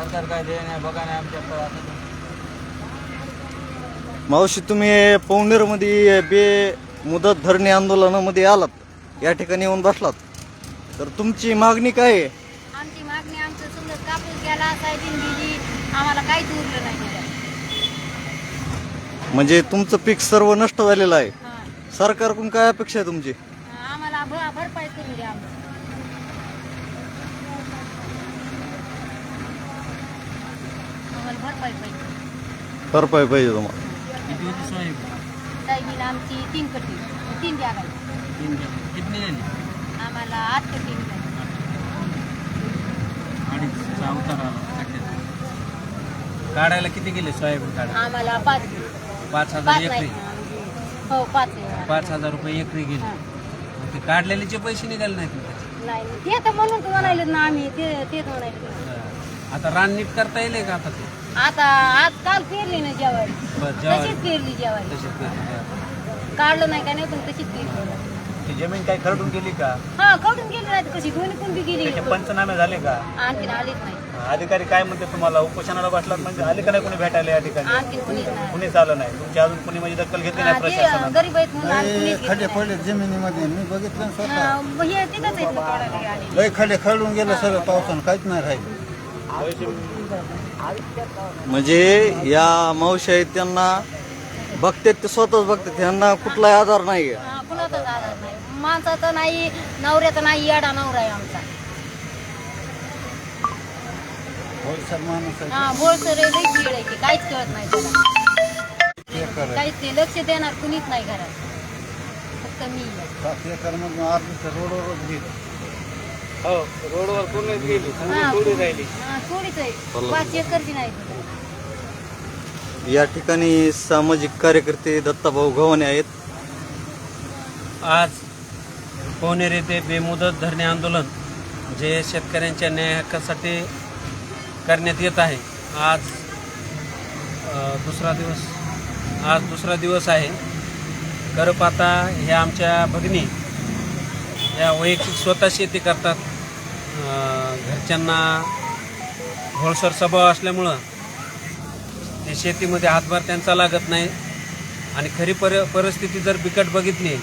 सरकार काय दे नाही बघा नाही आमच्या मावशी तुम्ही पवनेरमध्ये बे मुदत धरणे आंदोलनामध्ये आलात या ठिकाणी येऊन बसलात तर तुमची मागणी काय आहे आमची मागणी आमचं समजा कापूस गेला सायबीन गेली आम्हाला काहीच उरलं नाही. म्हणजे तुमचं पीक सर्व नष्ट झालेलं आहे हा. सरकारकडून काय अपेक्षा आहे तुमची आम्हाला भ- भरपाई करून द्या आम्हाला. भरपाई पाहिजे. भरपाई पाहिजे तुम्हाला. किती होती आमची तीन कटी तीन द्या. तीन किती झाली? आम्हाला आठ कटी. अडीचचा आला. काढायला किती गेले सोयाबीन काढायला? आम्हाला पाच पाच हजार एकरी. हो पाच आहे. पाच हजार रुपये एकरी गेले. मग ते काढलेलेचे पैसे निघाले नाहीत ना त्याचे. नाही ते तर म्हणून तर ना आम्ही ते तेच आता रान नीट करता येईल का आता ते? आता आज काल पेरली ना जेवारी. बरं तशीच पेरली जेवारी. काढलं नाही का नाही पण तशीच पेरली. ती जमीन काही खरडून गेली का? हा कडून गेली नाही तर कशी दोन्ही पण बी गेली. त्याचे पंचनामे झाले का? आणखीन आलीच नाही. अधिकारी काय म्हणते तुम्हाला? उपोषणाला बसलात म्हणजे आले का नाही कोणी भेटायला या ठिकाणी? आणखीन कोणीच नाही. कुणीच आलं नाही. तुमची अजून कोणी म्हणजे दखल घेतली हा, नाही ते प्रशासनानं? गरीब आहेत म्हणून आणखीन कोणीच घेतलं खड्डे. पडले जमिनीमध्ये. मी बघितलं ना स्वतः. हा, मग हे तिथंच आहेत ना तोडायला आलेले. लय खड्डे खळून गेलं सगळं पावसानं काहीच नाही राहिलं. म्हणजे या मावशी आहेत त्यांना बघतात ते स्वतःच बघतात त्यांना कुठलाही आधार नाही आहे. हा, कुणाचाच आधार नाही. माणसाचा नाही नवऱ्याचा नाही येडा नवरा आहे आमचा. आहे. हा बोळसर लई खेळ आहे ते, काहीच कळत नाही त्याला. काहीच ते लक्ष देणार कुणीच नाही घरात. फक्त मी आहे. रोडवरच गेली हो रोडवर पूर्ण गेली हा, थोडी राहिली. हा, थोडीच आहे. पाच एकरची नाही. तिथं. या ठिकाणी सामाजिक कार्यकर्ते दत्ताभाऊ गव्हाणे आहेत. आज पवनेर येथे बेमुदत धरणे आंदोलन जे शेतकऱ्यांच्या न्याय हक्कासाठी करण्यात येत आहे. आज अ, दुसरा दिवस आज दुसरा दिवस आहे. खरं पाहता ह्या आमच्या भगिनी या वैयक्तिक स्वतः शेती करतात. घरच्यांना घोळसर स्वभाव असल्यामुळं ते शेतीमध्ये हातभार त्यांचा लागत नाही. आणि खरी पर परिस्थिती जर बिकट बघितली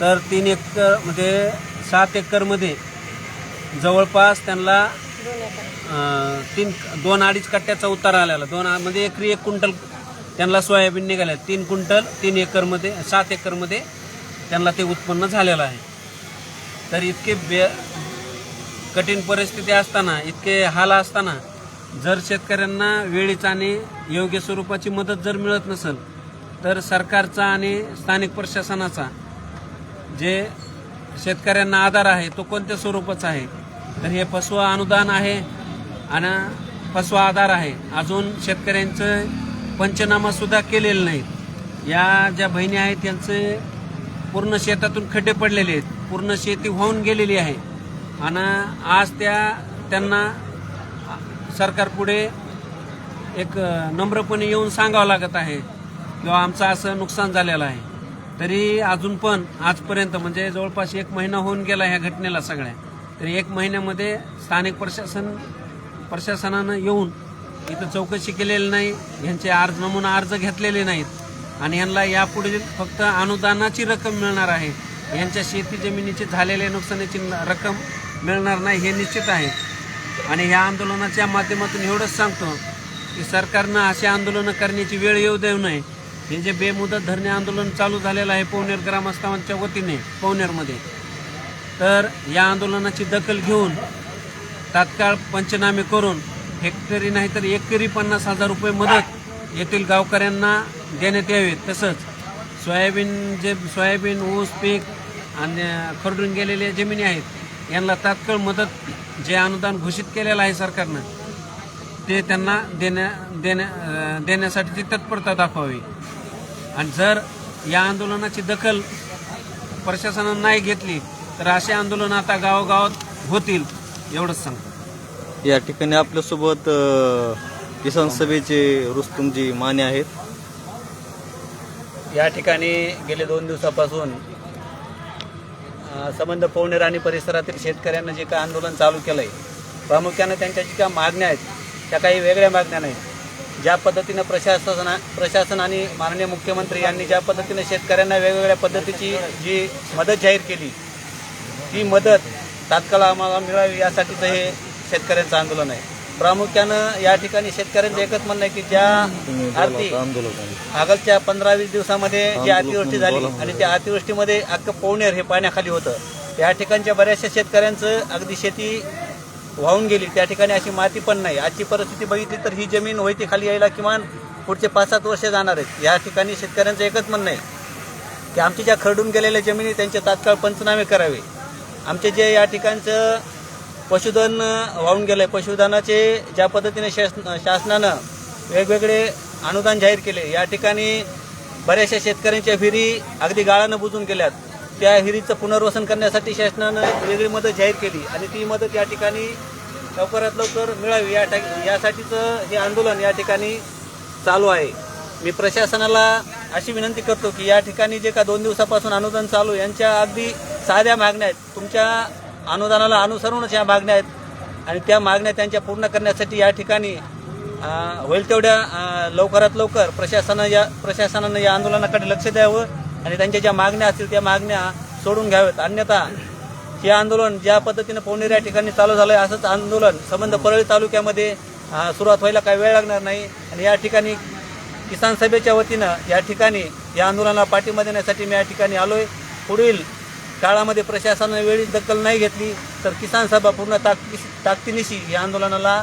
तर तीन एकर म्हणजे सात एकरमध्ये जवळपास त्यांना तीन दोन अडीच कट्ट्याचा उतार आलेला. दोन म्हणजे एकरी एक क्विंटल त्यांना सोयाबीन निघाले. तीन क्विंटल तीन एकरमध्ये सात एकरमध्ये त्यांना ते उत्पन्न झालेलं आहे. तर इतके बे कठीण परिस्थिती असताना इतके हाल असताना जर शेतकऱ्यांना वेळीच आणि योग्य स्वरूपाची मदत जर मिळत नसेल तर सरकारचा आणि स्थानिक प्रशासनाचा जे शेतकऱ्यांना आधार आहे तो कोणत्या स्वरूपाचा आहे? तर हे फसवा अनुदान आहे आणि फसवा आधार आहे. अजून शेतकऱ्यांचं पंचनामासुद्धा केलेलं नाही. या ज्या बहिणी आहेत त्यांचे पूर्ण शेतातून खड्डे पडलेले आहेत. पूर्ण शेती होऊन गेलेली आहे. आणि आज त्या त्यांना सरकारपुढे एक नम्रपणे येऊन सांगावं लागत आहे. किंवा आमचं असं नुकसान झालेलं आहे. तरी अजून पण आजपर्यंत म्हणजे जवळपास एक महिना होऊन गेला ह्या घटनेला सगळ्या. तरी एक महिन्यामध्ये स्थानिक प्रशासन प्रशासनानं येऊन इथं चौकशी केलेली नाही. यांचे अर्ज नमुना अर्ज घेतलेले नाहीत. आणि यांना यापुढे फक्त अनुदानाची रक्कम मिळणार आहे. यांच्या शेती जमिनीची झालेल्या नुकसानीची रक्कम मिळणार नाही हे निश्चित आहे. आणि ह्या आंदोलनाच्या माध्यमातून एवढंच सांगतो की सरकारनं अशी आंदोलनं करण्याची वेळ येऊ देऊ नये. हे जे बेमुदत धरणे आंदोलन चालू झालेलं आहे पवनेर ग्रामस्थांच्या वतीने पवनेरमध्ये. तर या आंदोलनाची दखल घेऊन तात्काळ पंचनामे करून हेक्टरी नाही तर एकरी पन्नास हजार रुपये मदत येथील गावकऱ्यांना देण्यात यावे. तसंच सोयाबीन जे सोयाबीन ऊस पीक आणि खरडून गेलेल्या जमिनी आहेत यांना तात्काळ मदत जे अनुदान घोषित केलेलं आहे सरकारनं ते त्यांना देण्या देण्या अं, देण्यासाठी तत्परता दाखवावी. आणि जर या आंदोलनाची दखल प्रशासनानं नाही घेतली तर असे आंदोलन आता गावोगावात होतील एवढंच सांगतो. या ठिकाणी आपल्यासोबत किसान सभेचे रुस्तुमजी माने आहेत. या ठिकाणी गेले दोन दिवसापासून संबंध पवनेर आणि परिसरातील शेतकऱ्यांना जे काय आंदोलन चालू केलं आहे प्रामुख्यानं त्यांच्या ज्या काय मागण्या आहेत त्या काही वेगळ्या मागण्या नाहीत. ज्या पद्धतीनं प्रशासना प्रशासन आणि माननीय मुख्यमंत्री यांनी ज्या पद्धतीनं शेतकऱ्यांना वेगवेगळ्या पद्धतीची जी मदत जाहीर केली ती मदत तात्काळ आम्हाला मिळावी यासाठीचं हे शेतकऱ्यांचं आंदोलन आहे. प्रामुख्यानं या ठिकाणी शेतकऱ्यांचं एकच म्हणणं आहे की ज्या आर्थिक आंदोलन मागलच्या पंधरा वीस दिवसामध्ये जी अतिवृष्टी झाली आणि त्या अतिवृष्टीमध्ये अख्खं पवनेर हे पाण्याखाली होतं. त्या ठिकाणच्या बऱ्याचशा शेतकऱ्यांचं अगदी शेती वाहून गेली. त्या ठिकाणी अशी माती पण नाही. आजची परिस्थिती बघितली तर ही जमीन होती खाली यायला किमान पुढचे पाच सात वर्ष जाणार आहेत. या ठिकाणी शेतकऱ्यांचं एकच म्हणणं आहे की आमच्या ज्या खरडून गेलेल्या जमिनी त्यांचे तात्काळ पंचनामे करावे. आमचे जे या ठिकाणचं पशुधन वाहून गेलं आहे पशुधनाचे ज्या पद्धतीने शासन शासनानं वेगवेगळे अनुदान जाहीर केले या ठिकाणी बऱ्याचशा शेतकऱ्यांच्या विहिरी अगदी गाळानं बुजून गेल्यात. त्या विहिरीचं पुनर्वसन करण्यासाठी शासनानं वेगळी मदत जाहीर केली आणि ती मदत या ठिकाणी लवकरात लवकर मिळावी. या ठा- यासाठीचं हे आंदोलन या ठिकाणी चालू आहे. मी प्रशासनाला अशी विनंती करतो की या ठिकाणी जे का दोन दिवसापासून अनुदान चालू यांच्या अगदी साध्या मागण्या आहेत. तुमच्या अनुदानाला अनुसरूनच या मागण्या आहेत. आणि त्या मागण्या त्यांच्या पूर्ण करण्यासाठी या ठिकाणी होईल तेवढ्या लवकरात लवकर प्रशासनानं या प्रशासनानं या आंदोलनाकडे लक्ष द्यावं आणि त्यांच्या ज्या मागण्या असतील त्या मागण्या सोडून घ्याव्यात. अन्यथा हे आंदोलन ज्या पद्धतीनं पवनेर या ठिकाणी चालू झालं आहे असंच आंदोलन संबंध परळी तालुक्यामध्ये सुरुवात व्हायला काही वेळ लागणार नाही. आणि या ठिकाणी किसान सभेच्या वतीनं या ठिकाणी या आंदोलनाला पाठिंबा देण्यासाठी मी या ठिकाणी आलोय. पुढील काळामध्ये प्रशासनाने वेळीच दखल नाही घेतली तर किसान सभा पूर्ण ताकदी ताकदीनिशी या आंदोलनाला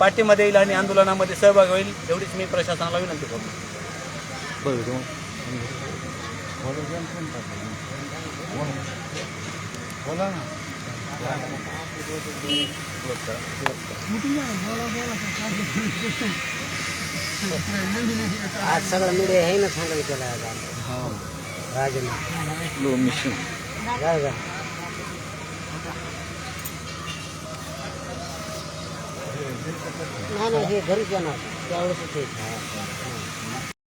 पाठिंबा देईल आणि आंदोलनामध्ये सहभाग होईल एवढीच मी प्रशासनाला विनंती करतो. बोला ना आज सगळं मीडिया हे ना सांगायला केला राजन. जा जा. नाही नाही हे घरीच येणार. त्यावेळेस ते